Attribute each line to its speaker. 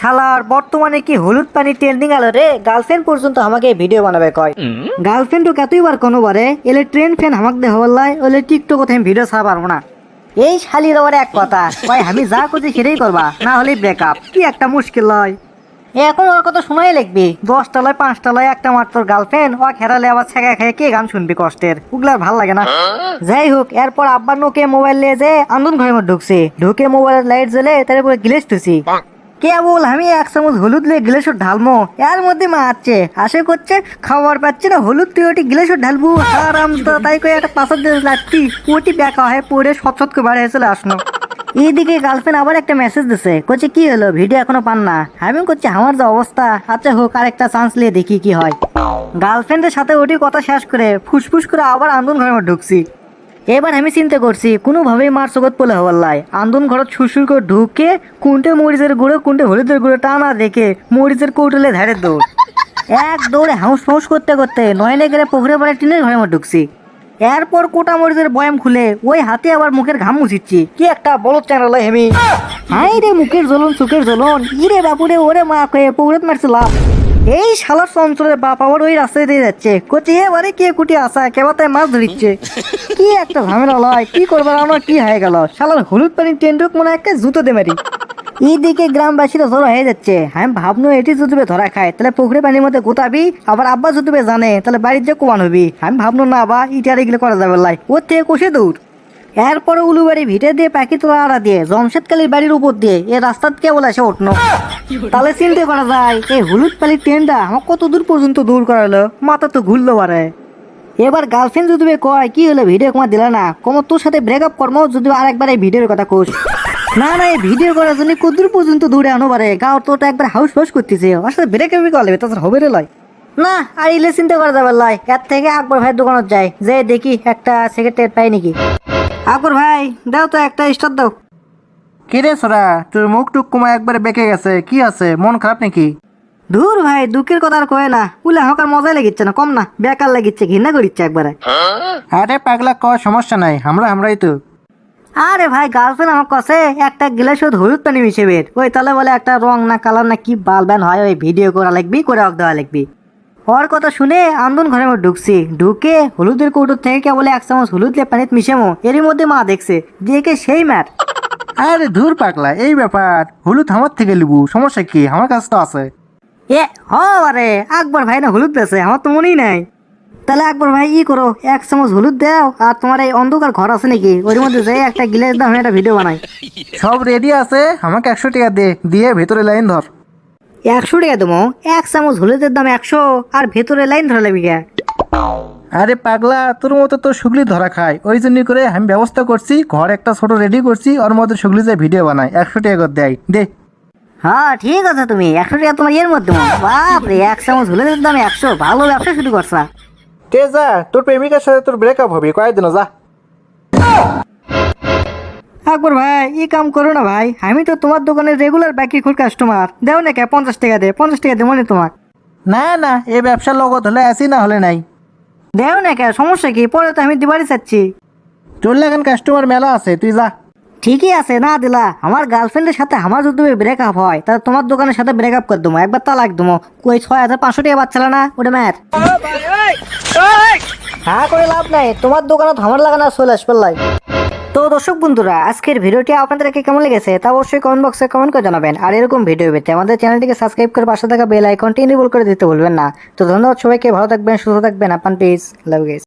Speaker 1: শালার বর্তমানে কি হলুদ পানি ট্রেন্ডিং আলো রে? গার্লফ্রেন্ড পর্যন্ত আমাকে ভিডিও বানাবে কয়। গার্লফ্রেন্ড তো কতই বার কোনো বারে এলে ট্রেন ফ্যান আমাকে দেহ বললাই ওলে টিকটক আমি ভিডিও ছাড়া পারব না। এই শালির আবার এক কথা ভাই আমি যা করছি সেটাই করবা না হলে ব্রেকআপ কি একটা মুশকিল লয়। এখন ওর কথা শোনাই লিখবি দশটা লয় পাঁচটা লয় একটা মাত্র গার্লফ্রেন্ড ও খেরালে আবার ছেঁকা খেয়ে কে গান শুনবি কষ্টের? ওগুলার ভালো লাগে না। যাই হোক এরপর আব্বার নোকে মোবাইল নিয়ে যে আন্দোলন ঘরের মধ্যে ঢুকছে। ঢুকে মোবাইলের লাইট জ্বলে তারপরে গিলেস তুছি কে বল আমি এক চামচ হলুদ লিয়ে গিলেসর ঢালমো। এর মধ্যে মা আছে। আশে করছে খাবার পাচ্ছে না। হলুদ তুই ওটি গিলেসর ঢালবো। আরাম তাই করে একটা পাশার দিয়ে লাগতি। ওটি বেকা হয়ে পড়ে সৎ সৎ করে বাড়ি চলে আসলো। এইদিকে গার্লফ্রেন্ড আবার একটা মেসেজ দিছে। করছে কি হলো? ভিডিও এখনও পান না? আমি করছি আমার যে অবস্থা। আচ্ছা হোক, আরেকটা চান্স নিয়ে দেখি কি হয়। গার্লফ্রেন্ডের সাথে ওটি কথা শেষ করে ফুসফুস করে আবার আন্দোলন ঘরে ঢুকছি। এবার আমি চিন্তা করছি, কোনোভাবেই মার জগৎ পলে হওয়ার লাই। আন্দোলন ঘরত সুরসুর করে ঢুকে কুন্টে মরিচের গুঁড়ো কুন্টে হলুদের গুঁড়ো টানা দেখে মরিচের কৌটলে ধারে দৌড়। এক দৌড়ে হাউস ফাউস করতে করতে নয়নে গেলে পুকুরে পাড়ে টিনের ঘরের মধ্যে ঢুকছি। এরপর কোটা মরিচের বয়াম খুলে ওই হাতে আবার মুখের ঘাম মুছিচ্ছি। কি একটা বলত চ্যানেল হেমি। হাই রে মুখের জ্বলন, চোখের জ্বলন। ইরে বাপুরে ওরে মা, কয়ে পুকুরেত মারছিলাম এই শালার চঞ্চলের বাপ আবার ওই রাস্তায় দিয়ে যাচ্ছে। কোচি এবারে কে কুটি আসা কেবাতায় মাছ ধরিচ্ছে। কি একটা ঝামেলা লয়, কি করবার, আমার কি হয়ে গেল? শালার হলুদ পানি টেন্ডুক মনে হয় একটা জুতো দে মারি। এইদিকে গ্রামবাসীরা জড়ো হয়ে যাচ্ছে। আমি ভাবনো এটি যদি ধরা খায়। তাহলে পুকুরে পানির মধ্যে গোতাবি, আবার আব্বা যদি জানে। তাহলে বাড়ির যে কোমান হবি। আমি ভাবনো, না বা ইটার এগুলো করা যাবে লাই। ওর থেকে কষে দূর এরপরে উলুবাড়ি ভিটে দিয়ে পাখি তোলা আড়া দিয়ে, জমশেদকালীর বাড়ির উপর দিয়ে, এ রাস্তাত কেবল এসে উঠনো তাহলে চিন্তা করা যায় এই হলুদ পালির ট্রেনটা আমার কত দূর পর্যন্ত দূর করালো? মাথা তো ঘুরলো পারে এবার গার্লফ্রেন্ড যদি কয় কি হলো ভিডিও কমা দিলা না? কমর তোর সাথে ব্রেকআপ কর্ম যদি আরেকবার এই ভিডিওর কথা কোস। না না এই ভিডিও করার জন্য কদূর পর্যন্ত দূরে আনো পারে গাও তোটা একবার হাউস ফাউস করতেছে। ওর সাথে ব্রেকআপই করলে তাছাড়া হবে রে লয়। না আর ইলে চিন্তা করা যাবে লাই এর থেকে আকবর ভাই দোকানত যায় যে দেখি একটা সেক্রেটারি পাই নাকি। আকবর ভাই দাও তো একটা স্টার দাও।
Speaker 2: কিরে সোরা? তোর মুখ টুক কুমা একবারে বেঁকে গেছে। কি আছে? মন খারাপ নাকি?
Speaker 1: দূর ভাই দুঃখের কথা আর কয়ে না। উলে হকার মজাই লাগিচ্ছে না কম না। বেকার লাগিচ্ছে ঘৃণা করিচ্ছে একবারে।
Speaker 2: আরে পাগলা ক সমস্যা নাই। আমরা আমরাই তো।
Speaker 1: আরে ভাই গার্লফ্রেন্ড আমার কাছে? একটা গ্লাস হলুদ পানি মিশে ওই তাহলে বলে একটা রং না কালার না কি বাল ব্যান হয় ওই ভিডিও করা লাগবি করে অক দেওয়া লাগবি। ওর কথা শুনে আন্দন ঘরে মধ্যে ঢুকছি। ঢুকে হলুদের কৌটোর থেকে কে বলে এক চামচ হলুদ লে পানিতে মিশেমো। এরই মধ্যে মা দেখছে। দেখে সেই ম্যাট।
Speaker 2: আরে ধুর পাগলা এই ব্যাপার। হলুদ আমার থেকে লিবু সমস্যা কি? আমার কাছে তো আছে।
Speaker 1: এ হ আরে আকবর ভাই না হলুদ দেছে আমার তো মনেই নাই। তাহলে আকবর ভাই ই করো এক চামচ হলুদ দাও আর তোমার এই অন্ধকার ঘর আছে নাকি? ওর মধ্যে যাই একটা গিলাস দাও আমি একটা ভিডিও বানাই।
Speaker 2: সব রেডি আছে? আমাকে একশো টাকা দে দিয়ে ভেতরে লাইন ধর।
Speaker 1: একশো টাকা দেবো এক চামচ হলুদের দাম একশো আর ভেতরে লাইন ধরা লাগবে?
Speaker 2: আরে পাগলা তোর মতো তো সুগলি ধরা খায়। ওই জন্য করে আমি ব্যবস্থা করছি ঘর একটা ছোট রেডি করছি ওর মধ্যে সুগলি যে ভিডিও বানায়। একশো টাকা করে দেয়। দে।
Speaker 1: হ্যাঁ ঠিক আছে তুমি। একশো টাকা তোমার ইয়ের মধ্যে। বাপ রে এক চামচ হলুদের দাম একশো। ভালো ব্যবসা শুরু করছা।
Speaker 2: কে যা তোর প্রেমিকার সাথে তোর ব্রেকআপ হবে। কয়েকদিন যা।
Speaker 1: আকবর ভাই ই কাম করো না ভাই। আমি তো তোমার দোকানের রেগুলার বাকি খুব কাস্টমার দেও না কে পঞ্চাশ টাকা দে পঞ্চাশ টাকা দে মনে তোমার।
Speaker 2: না না এ ব্যবসার লগত হলে আসি না হলে নাই।
Speaker 1: দেও না কে সমস্যা কি? পরে তো আমি দিবারই চাচ্ছি
Speaker 2: তোর লাগান কাস্টমার মেলা আছে তুই যা।
Speaker 1: ঠিকই আছে না দিলা। আমার গার্লফ্রেন্ডের সাথে আমার যদি ব্রেকআপ হয় তাহলে তোমার দোকানের সাথে ব্রেক আপ করে দেবো। একবার তালাক দেবো। ওই ছয় হাজার পাঁচশো টাকা বাচ্চালা না? ওটা ম্যাথ হ্যাঁ করে লাভ নাই। তোমার দোকানে আমার লাগানো চলে আসবে লাই। তো দর্শক বন্ধুরা, আজকের ভিডিওটি আপনাদেরকে কেমন লেগেছে তা অবশ্যই কমেন্ট বক্সে কমেন্ট করে জানাবেন। আর এরকম ভিডিও পেতে আমাদের চ্যানেলটিকে সাবস্ক্রাইব করে পাশে থাকা বেল আইকনটি ইনেবল করে দিতে ভুলবেন না। তো ধন্যবাদ সবাইকে, ভালো থাকবেন, সুস্থ থাকবেন আপান পিস লাভ গেস